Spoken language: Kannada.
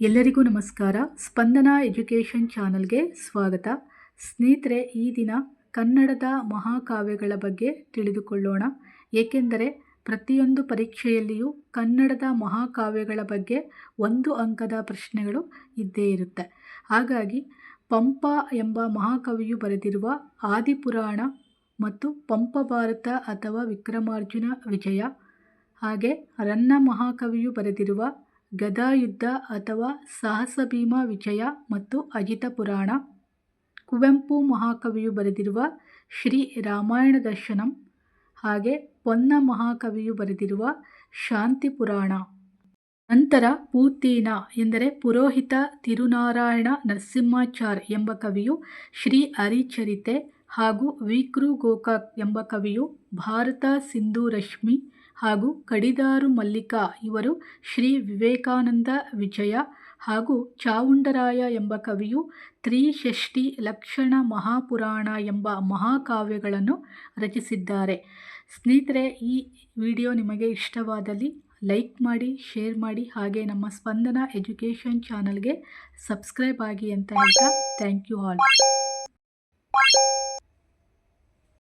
ಎಲ್ಲರಿಗೂ ನಮಸ್ಕಾರ. ಸ್ಪಂದನ ಎಜುಕೇಷನ್ ಚಾನಲ್ಗೆ ಸ್ವಾಗತ. ಸ್ನೇಹಿತರೆ, ಈ ದಿನ ಕನ್ನಡದ ಮಹಾಕಾವ್ಯಗಳ ಬಗ್ಗೆ ತಿಳಿದುಕೊಳ್ಳೋಣ. ಏಕೆಂದರೆ, ಪ್ರತಿಯೊಂದು ಪರೀಕ್ಷೆಯಲ್ಲಿಯೂ ಕನ್ನಡದ ಮಹಾಕಾವ್ಯಗಳ ಬಗ್ಗೆ ಒಂದು ಅಂಕದ ಪ್ರಶ್ನೆಗಳು ಇದ್ದೇ ಇರುತ್ತೆ. ಹಾಗಾಗಿ, ಪಂಪ ಎಂಬ ಮಹಾಕವಿಯು ಬರೆದಿರುವ ಆದಿಪುರಾಣ ಮತ್ತು ಪಂಪ ಭಾರತ ಅಥವಾ ವಿಕ್ರಮಾರ್ಜುನ ವಿಜಯ ಹಾಗೆ ರನ್ನ ಮಹಾಕವಿಯು ಬರೆದಿರುವ ಗದಾಯುದ್ಧ ಅಥವಾ ಸಾಹಸಭೀಮ ವಿಜಯ ಮತ್ತು ಅಜಿತ ಪುರಾಣ. ಕುವೆಂಪು ಮಹಾಕವಿಯು ಬರೆದಿರುವ ಶ್ರೀ ರಾಮಾಯಣ ದರ್ಶನಂ ಹಾಗೆ ಪೊನ್ನ ಮಹಾಕವಿಯು ಬರೆದಿರುವ ಶಾಂತಿ ಪುರಾಣ. ನಂತರ ಪೂತೀನ ಎಂದರೆ ಪುರೋಹಿತ ತಿರುನಾರಾಯಣ ನರಸಿಂಹಾಚಾರ್ ಎಂಬ ಕವಿಯು ಶ್ರೀ ಹರಿಚರಿತೆ ಹಾಗೂ ವಿಕೃ ಗೋಕಾಕ್ ಎಂಬ ಕವಿಯು ಭಾರತ ಸಿಂಧು ರಶ್ಮಿ ಹಾಗೂ ಕಡಿದಾರು ಮಲ್ಲಿಕಾ ಇವರು ಶ್ರೀ ವಿವೇಕಾನಂದ ವಿಜಯ ಹಾಗೂ ಚಾವುಂಡರಾಯ ಎಂಬ ಕವಿಯು ತ್ರಿಷಷ್ಟಿ ಲಕ್ಷಣ ಮಹಾಪುರಾಣ ಎಂಬ ಮಹಾಕಾವ್ಯಗಳನ್ನು ರಚಿಸಿದ್ದಾರೆ. ಸ್ನೇಹಿತರೆ, ಈ ವಿಡಿಯೋ ನಿಮಗೆ ಇಷ್ಟವಾದಲ್ಲಿ ಲೈಕ್ ಮಾಡಿ, ಶೇರ್ ಮಾಡಿ ಹಾಗೆ ನಮ್ಮ ಸ್ಪಂದನ ಎಜುಕೇಷನ್ ಚಾನಲ್ಗೆ ಸಬ್ಸ್ಕ್ರೈಬ್ ಆಗಿ ಅಂತ ಹೇಳ್ತಾ ಥ್ಯಾಂಕ್ ಯು ಆಲ್.